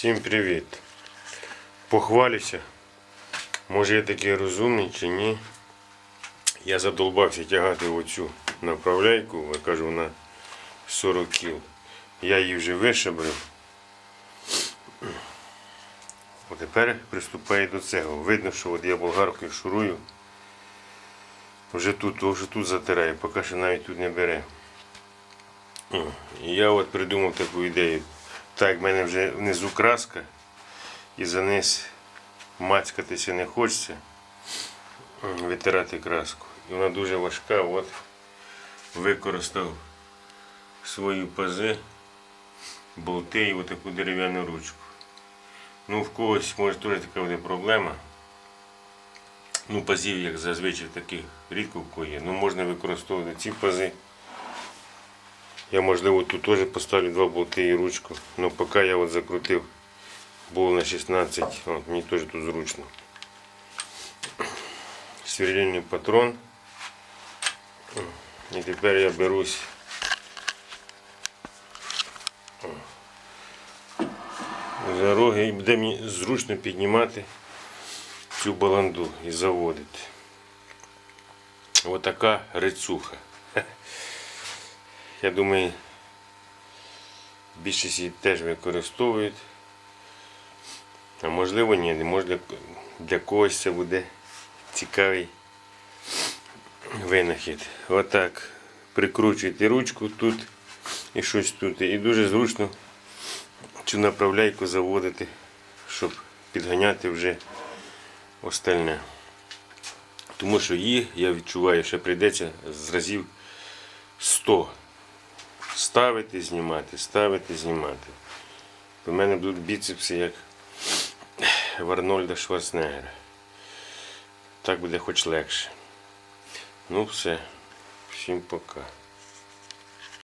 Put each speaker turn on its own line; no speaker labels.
Всім привіт. Похвалюся. Може я такий розумний чи ні. Я задолбався тягати оцю направляйку, я кажу, вона 40 кіл. Я її вже вишабрив. От тепер приступаю до цього. Видно, що от я болгаркою шурую. Вже тут, вже тут затираю, поки що навіть тут не бере. І я от придумав таку ідею. Так, в мене вже внизу краска і за низ мацькатися не хочеться, витирати краску. І вона дуже важка, от використав свої пази, болти і отаку дерев'яну ручку. Ну, в когось може теж така буде проблема. Ну, пазів, як зазвичай таких рідко в кого є. Ну, можна використовувати ці пази. Я можливо тут теж поставлю два болти і ручку. Но поки я от закрутив бол на 16, от, мені теж тут зручно. Сверлильний патрон. І тепер я берусь за роги і буде мені зручно піднімати цю баланду і заводити. Отака рицуха. Я думаю, більшість її теж використовують. А можливо ні, може для, когось це буде цікавий винахід. Отак прикручуєте ручку тут і щось тут. І дуже зручно цю направляйку заводити, щоб підганяти вже остальне. Тому що її, я відчуваю, що прийдеться з разів 100 ставити, знімати, ставити, знімати. У мене будуть біцепси як в Арнольда Шварценеггера. Так буде хоч легше. Ну все. Всім пока.